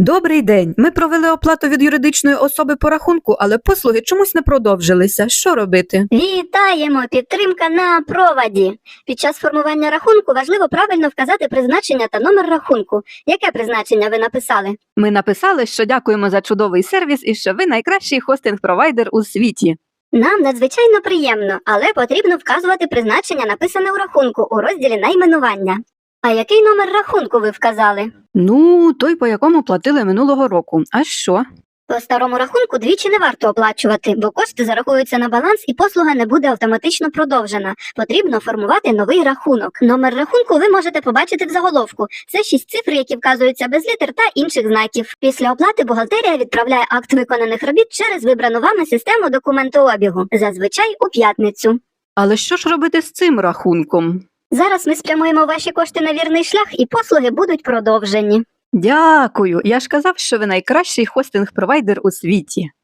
Добрий день. Ми провели оплату від юридичної особи по рахунку, але послуги чомусь не продовжилися. Що робити? Вітаємо! Підтримка на проводі. Під час формування рахунку важливо правильно вказати призначення та номер рахунку. Яке призначення ви написали? Ми написали, що дякуємо за чудовий сервіс і що ви найкращий хостинг-провайдер у світі. Нам надзвичайно приємно, але потрібно вказувати призначення, написане у рахунку у розділі найменування. А який номер рахунку ви вказали? Ну, той, по якому платили минулого року. А що? По старому рахунку двічі не варто оплачувати, бо кошти зарахуються на баланс і послуга не буде автоматично продовжена. Потрібно формувати новий рахунок. Номер рахунку ви можете побачити в заголовку. Це шість цифр, які вказуються без літер та інших знаків. Після оплати бухгалтерія відправляє акт виконаних робіт через вибрану вами систему документообігу, зазвичай у п'ятницю. Але що ж робити з цим рахунком? Зараз ми спрямуємо ваші кошти на вірний шлях, і послуги будуть продовжені. Дякую. Я ж казав, що ви найкращий хостинг-провайдер у світі.